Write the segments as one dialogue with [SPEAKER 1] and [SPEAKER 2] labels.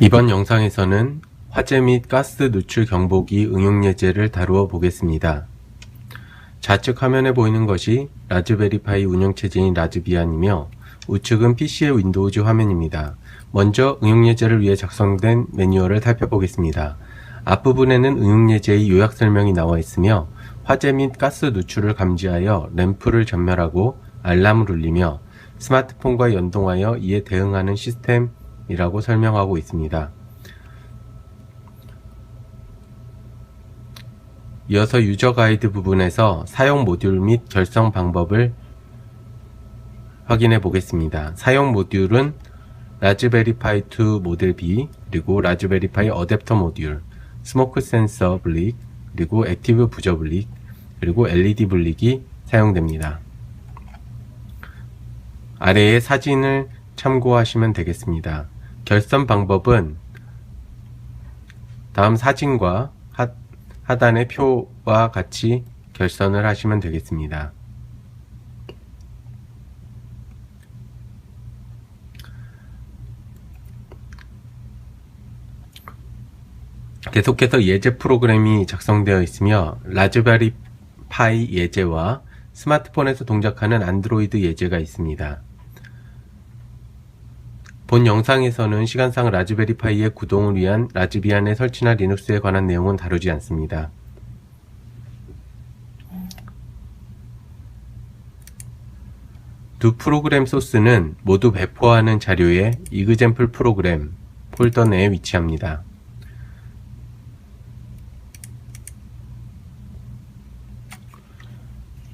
[SPEAKER 1] 이번 영상에서는 화재 및 가스 누출 경보기 응용 예제를 다루어 보겠습니다. 좌측 화면에 보이는 것이 라즈베리파이 운영체제인 라즈비안이며 우측은 PC의 윈도우즈 화면입니다. 먼저 응용 예제를 위해 작성된 매뉴얼을 살펴보겠습니다. 앞부분에는 응용 예제의 요약 설명이 나와 있으며 화재 및 가스 누출을 감지하여 램프를 전멸하고 알람을 울리며 스마트폰과 연동하여 이에 대응하는 시스템 이라고 설명하고 있습니다. 이어서 유저 가이드 부분에서 사용 모듈 및 결성 방법을 확인해 보겠습니다. 사용 모듈은 라즈베리 파이 2 모델 B, 그리고 라즈베리 파이 어댑터 모듈, 스모크 센서 블릭, 그리고 액티브 부저 블릭, 그리고 LED 블릭이 사용됩니다. 아래의 사진을 참고하시면 되겠습니다. 결선 방법은 다음 사진과 하, 하단의 표와 같이 결선을 하시면 되겠습니다. 계속해서 예제 프로그램이 작성되어 있으며 라즈베리 파이 예제와 스마트폰에서 동작하는 안드로이드 예제가 있습니다. 본 영상에서는 시간상 라즈베리 파이의 구동을 위한 라즈비안의 설치나 리눅스에 관한 내용은 다루지 않습니다. 두 프로그램 소스는 모두 배포하는 자료의 이그젠플 프로그램 폴더 내에 위치합니다.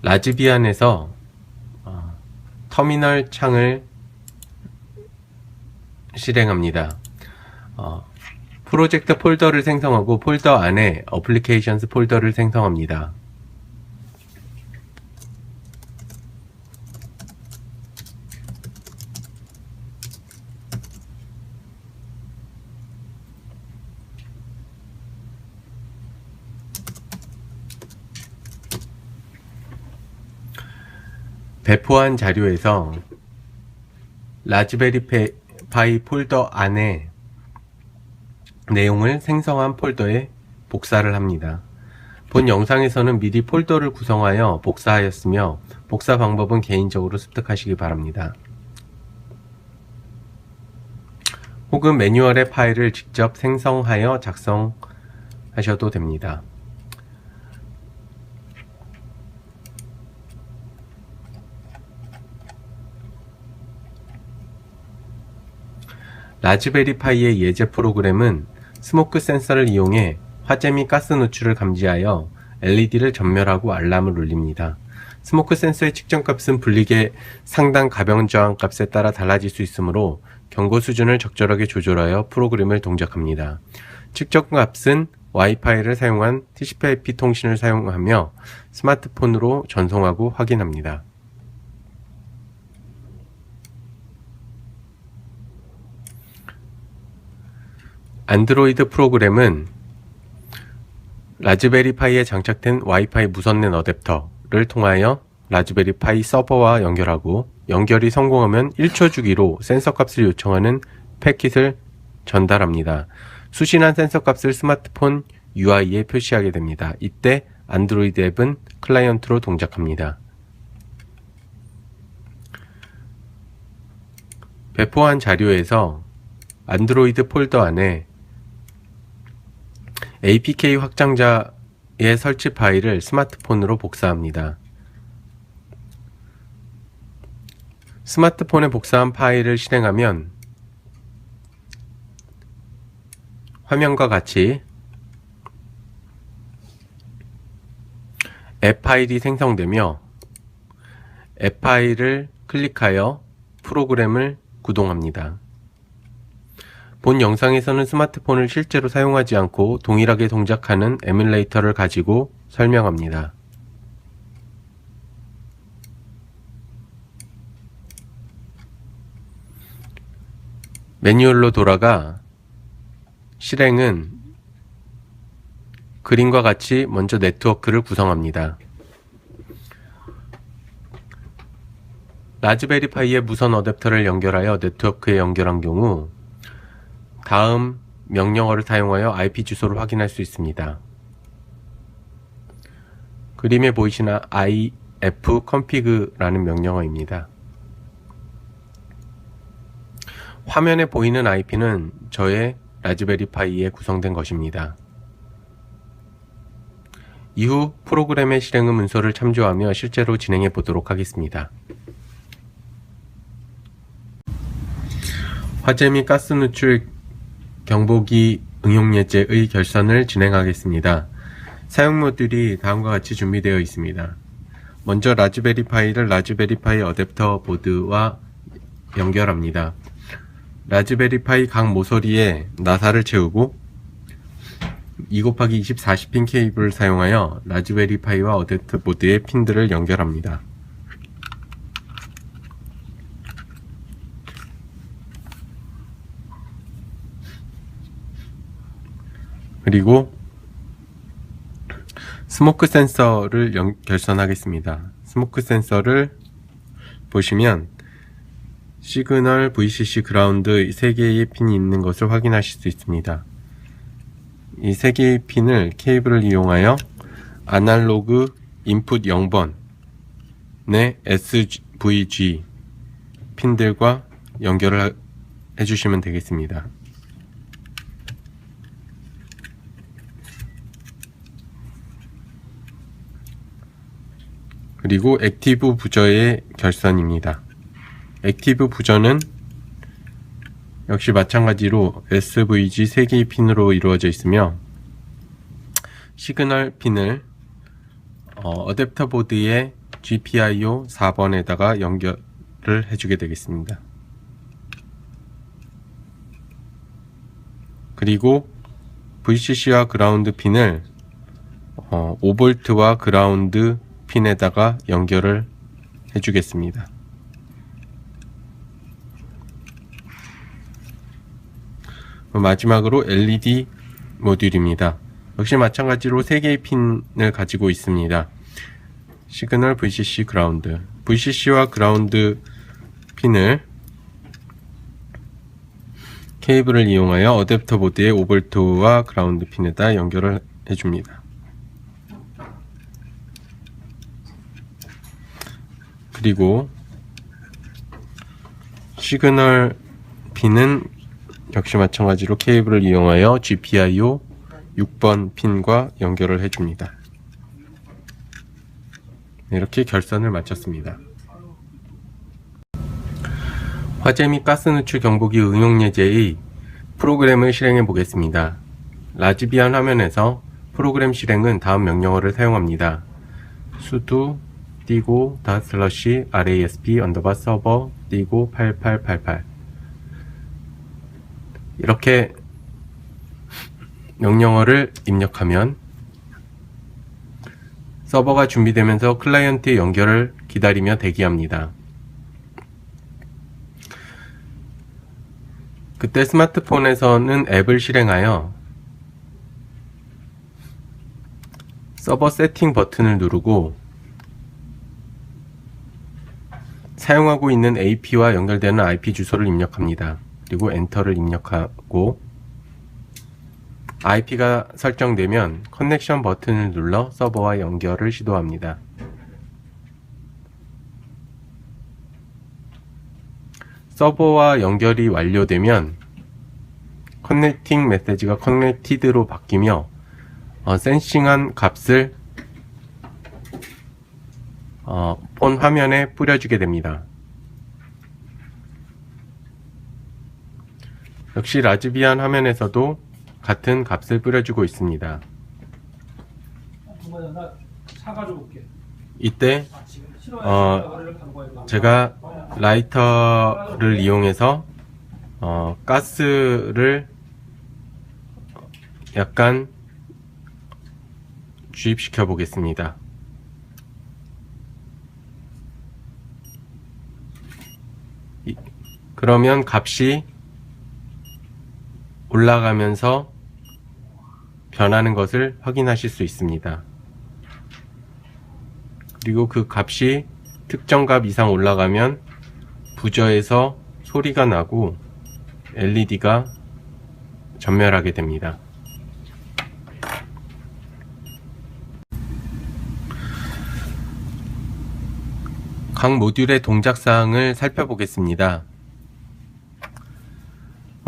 [SPEAKER 1] 라즈비안에서 어, 터미널 창을 실행합니다. 어, 프로젝트 폴더를 생성하고 폴더 안에 어플리케이션스 폴더를 생성합니다. 배포한 자료에서 라즈베리 파이 폴더 안에 내용을 생성한 폴더에 복사를 합니다. 본 영상에서는 미리 폴더를 구성하여 복사하였으며 복사 방법은 개인적으로 습득하시기 바랍니다. 혹은 매뉴얼의 파일을 직접 생성하여 작성하셔도 됩니다. 라즈베리 파이의 예제 프로그램은 스모크 센서를 이용해 화재 및 가스 노출을 감지하여 LED를 전멸하고 알람을 울립니다. 스모크 센서의 측정값은 분리계 상당 가변 저항 값에 따라 달라질 수 있으므로 경고 수준을 적절하게 조절하여 프로그램을 동작합니다. 측정값은 와이파이를 사용한 TCP/IP 통신을 사용하며 스마트폰으로 전송하고 확인합니다. 안드로이드 프로그램은 라즈베리 파이에 장착된 와이파이 무선랜 어댑터를 통하여 라즈베리 파이 서버와 연결하고 연결이 성공하면 1초 주기로 센서 값을 요청하는 패킷을 전달합니다. 수신한 센서 값을 스마트폰 UI에 표시하게 됩니다. 이때 안드로이드 앱은 클라이언트로 동작합니다. 배포한 자료에서 안드로이드 폴더 안에 APK 확장자의 설치 파일을 스마트폰으로 복사합니다. 스마트폰에 복사한 파일을 실행하면 화면과 같이 앱 파일이 생성되며 앱 파일을 클릭하여 프로그램을 구동합니다. 본 영상에서는 스마트폰을 실제로 사용하지 않고 동일하게 동작하는 에뮬레이터를 가지고 설명합니다. 매뉴얼로 돌아가 실행은 그림과 같이 먼저 네트워크를 구성합니다. 라즈베리 파이에 무선 어댑터를 연결하여 네트워크에 연결한 경우 다음 명령어를 사용하여 IP 주소를 확인할 수 있습니다. 그림에 보이시는 ifconfig라는 명령어입니다. 화면에 보이는 IP는 저의 라즈베리 파이에 구성된 것입니다. 이후 프로그램의 실행의 문서를 참조하며 실제로 진행해 보도록 하겠습니다. 화재 및 가스 누출 경보기 응용 예제의 결선을 진행하겠습니다. 사용 모듈이 다음과 같이 준비되어 있습니다. 먼저 라즈베리 파이를 라즈베리 파이 어댑터 보드와 연결합니다. 라즈베리 파이 각 모서리에 나사를 채우고 2 곱하기 20 40핀 케이블을 사용하여 라즈베리 파이와 어댑터 보드의 핀들을 연결합니다. 그리고 스모크 센서를 연- 결선하겠습니다. 스모크 센서를 보시면 시그널 VCC 그라운드 3개의 핀이 있는 것을 확인하실 수 있습니다. 이 3개의 핀을 케이블을 이용하여 아날로그 인풋 0번의 SVG 핀들과 연결을 하- 해주시면 되겠습니다. 그리고 액티브 부저의 결선입니다. 액티브 부저는 역시 마찬가지로 SVG 3개의 핀으로 이루어져 있으며 시그널 핀을 어, 댑터 보드의 GPIO 4번에다가 연결을 해주게 되겠습니다. 그리고 VCC와 그라운드 핀을 어, 5V와 그라운드 핀에다가 연결을 해주겠습니다. 마지막으로 LED 모듈입니다. 역시 마찬가지로 3개의 핀을 가지고 있습니다. 시그널 VCC 그라운드 VCC와 그라운드 핀을 케이블을 이용하여 어댑터 보드의 5V와 그라운드 핀에다 연결을 해줍니다. 그리고 시그널 핀은 역시 마찬가지로 케이블을 이용하여 GPIO 6번 핀과 연결을 해줍니다. 네, 이렇게 결선을 마쳤습니다. 화재 및 가스 누출 경보기 응용 예제의 프로그램을 실행해 보겠습니다. 라즈비안 화면에서 프로그램 실행은 다음 명령어를 사용합니다. sudo 띄고 다 슬러시 rasp 언더바 서버 띄고 8888 이렇게 명령어를 입력하면 서버가 준비되면서 클라이언트의 연결을 기다리며 대기합니다. 그때 스마트폰에서는 앱을 실행하여 서버 세팅 버튼을 누르고 사용하고 있는 AP와 연결되는 IP 주소를 입력합니다. 그리고 엔터를 입력하고 IP가 설정되면 커넥션 버튼을 눌러 서버와 연결을 시도합니다. 서버와 연결이 완료되면 커넥팅 메시지가 커넥티드로 바뀌며 어, 센싱한 값을 어, 폰 화면에 뿌려주게 됩니다. 역시 라즈비안 화면에서도 같은 값을 뿌려주고 있습니다. 이때. 어, 제가 라이터를 이용해서 어, 가스를 약간 주입시켜 보겠습니다. 이- 그러면 값이 올라가면서 변하는 것을 확인하실 수 있습니다. 그리고 그 값이 특정 값 이상 올라가면 부저에서 소리가 나고 LED가 전멸하게 됩니다. 각 모듈의 동작 사항을 살펴보겠습니다.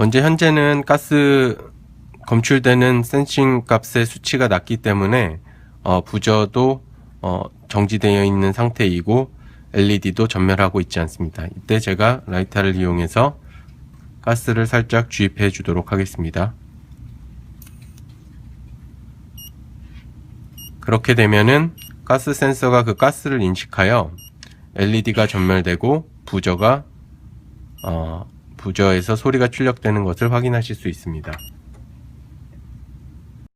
[SPEAKER 1] 먼저 현재는 가스 검출되는 센싱 값의 수치가 낮기 때문에 어, 부저도 어, 정지되어 있는 상태이고 LED도 전멸하고 있지 않습니다. 이때 제가 라이터를 이용해서 가스를 살짝 주입해 주도록 하겠습니다. 그렇게 되면은 가스 센서가 그 가스를 인식하여 LED가 전멸되고 부저가 어, 부저에서 소리가 출력되는 것을 확인하실 수 있습니다.